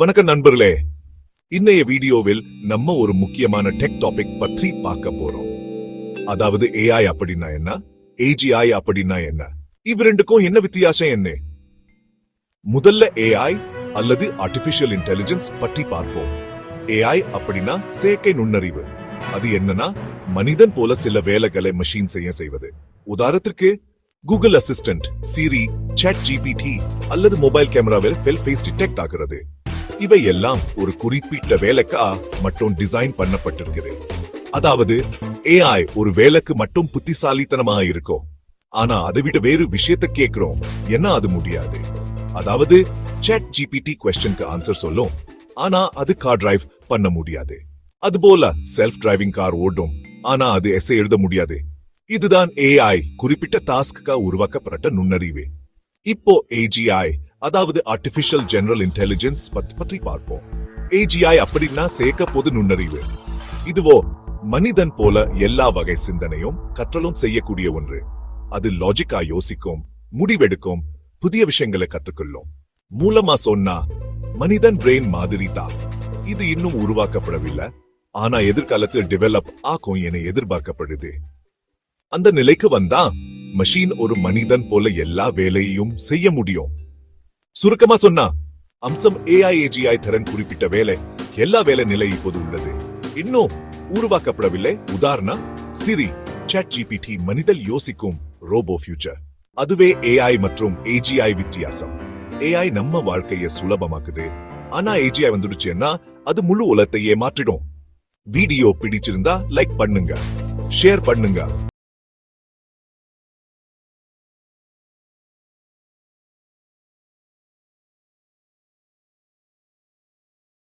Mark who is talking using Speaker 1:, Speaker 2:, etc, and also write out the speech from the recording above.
Speaker 1: வணக்கம் நண்பர்களே. இன்னைய வீடியோவில் நம்ம ஒரு முக்கியமான டெக் டாபிக் பற்றி பார்க்க போறோம். அதாவது ஏஐ அப்படின்னா என்ன? ஏஜிஐ அப்படின்னா என்ன? இவ் ரெண்டுக்கும் என்ன வித்தியாசம் என்ன? முதல்ல ஏஐ அல்லது ஆர்டிபிஷியல் இன்டெலிஜென்ஸ் பற்றி பார்ப்போம். ஏஐ அப்படின்னா செயற்கை நுண்ணறிவு. அது என்னன்னா மனிதன் போல சில வேலைகளை மெஷின் செய்ய செய்வது. உதாரணத்திற்கு Google assistant Siri chat GPT அல்லது மொபைல் கேமராவில் ஃபெல் ஃபேஸ் டிடெக்ட் ஆகிறது. இவை எல்லாம் ஒரு குறிப்பிட்ட வேலைக்கா மட்டும் டிசைன் பண்ணப்பட்டிருக்குது. அதாவது ஏஐ ஒரு வேலைக்கு மட்டும் புத்திசாலித்தனமா இருக்கும். ஆனா அதை விட வேறு விஷயத்தை கேக்குறோம் என்ன அது முடியாது? அதாவது சேட் ஜிபிடி கொஸ்டினுக்கு ஆன்சர் சொல்லும். ஆனா அது கார் டிரைவ் பண்ண முடியாது. அதுபோல செல்ஃப் டிரைவிங் கார் ஓடும். ஆனா அது எஸ்ஏ எழுத முடியாது. இதுதான் ஏஐ குறிப்பிட்ட டாஸ்க்கா உருவாக்கப்பட்ட நுண்ணறிவு. இப்போ ஏஜிஐ அதாவது ஆர்டிபிஷியல் ஜெனரல் இன்டெலிஜென்ஸ் பத்தி பார்ப்போம். ஏஜிஐ அப்படின்னா சேர்க்க பொது நுண்ணறிவு. இதுவோ மனிதன் போல எல்லா வகை சிந்தனையும் கற்றலும் செய்யக்கூடிய ஒன்று. அது லாஜிக்கா யோசிக்கும் முடிவெடுக்கும் புதிய விஷயங்களை கத்துக்கொள்ளும். மூலமா சொன்னா மனிதன் பிரெயின் மாதிரி தான். இது இன்னும் உருவாக்கப்படவில்லை. ஆனா எதிர்காலத்தில் டெவலப் ஆகும் என எதிர்பார்க்கப்படுது. அந்த நிலைக்கு வந்தா மெஷின் ஒரு மனிதன் போல எல்லா வேலையையும் செய்ய முடியும். சுருக்கமா சொன்னா அம்சம் ஏஐஏஜிஐ தரன் திறன் குறிப்பிட்ட வேலை எல்லா வேலை நிலை இப்போது உள்ளது. இன்னும் உருவாக்கப்படவில்லை. உதாரண சிரி சாட் ஜிபிடி மனிதல் யோசிக்கும் ரோபோ ஃபியூச்சர். அதுவே ஏஐ மற்றும் ஏஜிஐ வித்தியாசம். ஏஐ நம்ம வாழ்க்கையை சுலபமாக்குது. ஆனா ஏஜிஐ வந்துடுச்சுன்னா அது முழு உலகத்தையே மாற்றிடும். வீடியோ பிடிச்சிருந்தா லைக் பண்ணுங்க. ஷேர் பண்ணுங்க.